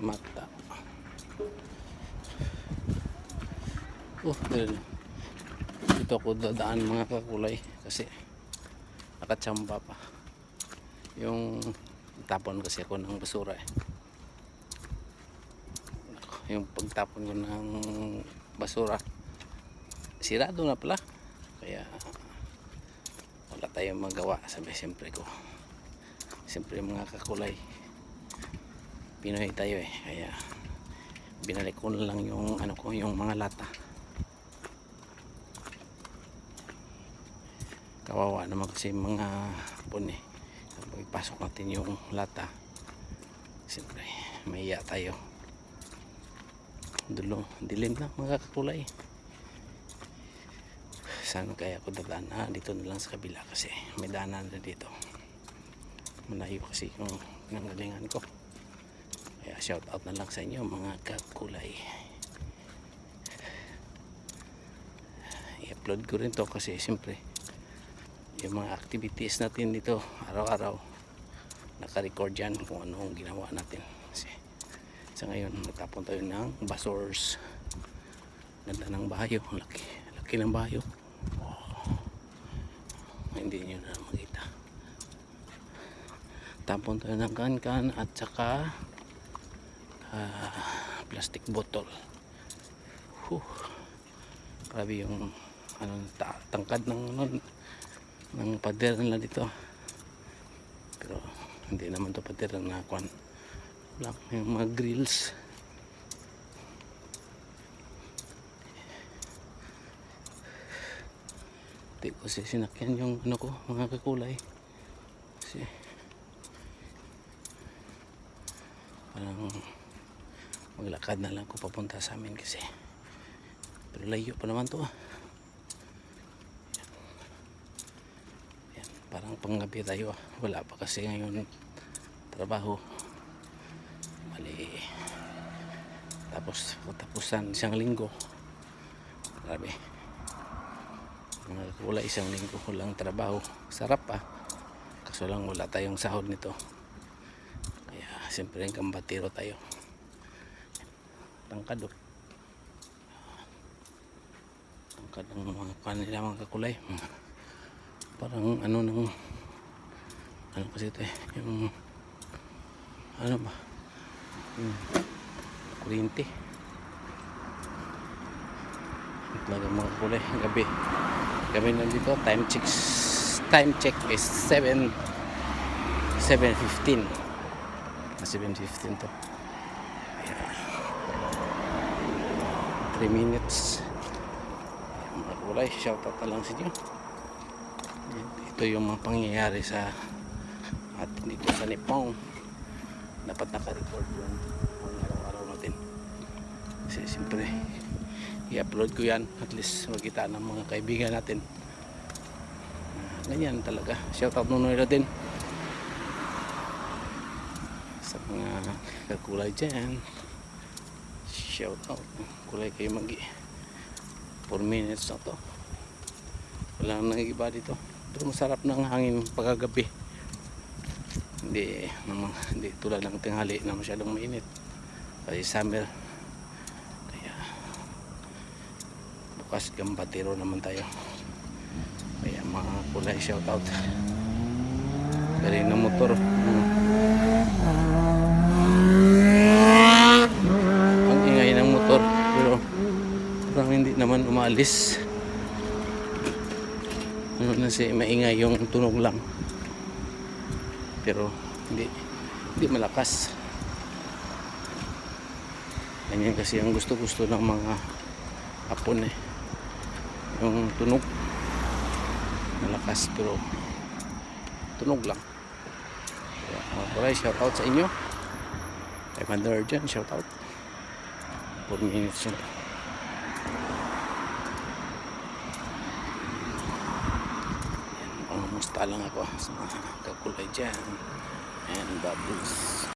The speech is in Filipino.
mata. Oh, dito. Dito ako dadaan mga kakulay kasi nakatsamba pa. Yung tapon kasi ako ng basura eh. Yung pagtapon ko ng basura sirado na pala. Kaya wala tayong magawa sabi siyempre ko. Siyempre mga kakulay Pinoy tayo eh kaya binalik ko lang yung ano ko yung mga lata. Kawawa naman kasi mga hapon eh. Kapag ipasok natin yung lata siyempre mahiya tayo. Dulo dilim na mga kakulay. Saan kaya ako dadaan. Ah, dito na lang sa kabila kasi may daanan na dito. Malayo kasi yung nanggalingan ko kaya shout out na lang sa inyo mga kakulay. I-upload ko rin to kasi siyempre yung mga activities natin dito araw-araw naka-record yan kung ano ang ginawa natin. Kasi sa ngayon nagtapon tayo ng basors. Ganda ng bayo laki laki ng bayo. Oh. hindi nyo na makita. Tapon tayo ng kan-kan at saka ah, plastic bottle. Whew. grabe yung ano, ta- tangkad ng ano, ng pader nila dito. Pero hindi naman to pader na kwan. Lang yung mga grills. Hindi ko kasi sinakyan yung ano ko mga kakulay. Kasi parang maglakad na lang ko papunta sa amin kasi pero layo pa naman to ah. Yan, parang panggabi tayo ah. wala pa kasi ngayon trabaho. Mali tapos katapusan isang linggo. Grabe. Kulay isang linggo walang trabaho. Sarap ah. Kaso lang wala tayong sahod nito. Kaya siyempre kambatiro tayo tangkad oh. Tangkad ng mga kanila mga kakulay. Parang ano nang ano kasi ito eh yung ano ba? Yung kuryente talaga mga kulay gabi. Gabi na dito time check time check is 7 7.15 na 7.15 to. Ayan. 3 minutes. Ayan, mga kulay shoutout na lang sa inyo. Ito yung mga pangyayari sa atin dito sa Nipong. Dapat naka-record yung ang araw-araw natin. Kasi siyempre i-upload ko yan. At least magkita ng mga kaibigan natin. Ganyan talaga. Shoutout nunoy natin sa mga kakulay dyan shoutout. Kulay kayo magi 4 minutes na to. Wala nang iba dito. Pero masarap ng hangin pagkagabi. Hindi naman hindi tulad ng tinghali na masyadong mainit. Kasi summer. Kaya bukas gambatero naman tayo. Kaya mga kulay shoutout. Galing ng motor ang ingay ng motor pero parang hindi naman umalis ano na si maingay yung tunog lang. Pero hindi hindi malakas. Ganyan kasi ang gusto gusto ng mga hapon eh. Yung tunog. Malakas pero tunog lang. Kuray shout out sa inyo. Kay dyan shout out 4 minutes yun Yan, musta lang ako sa mga kakulay dyan. And bubbles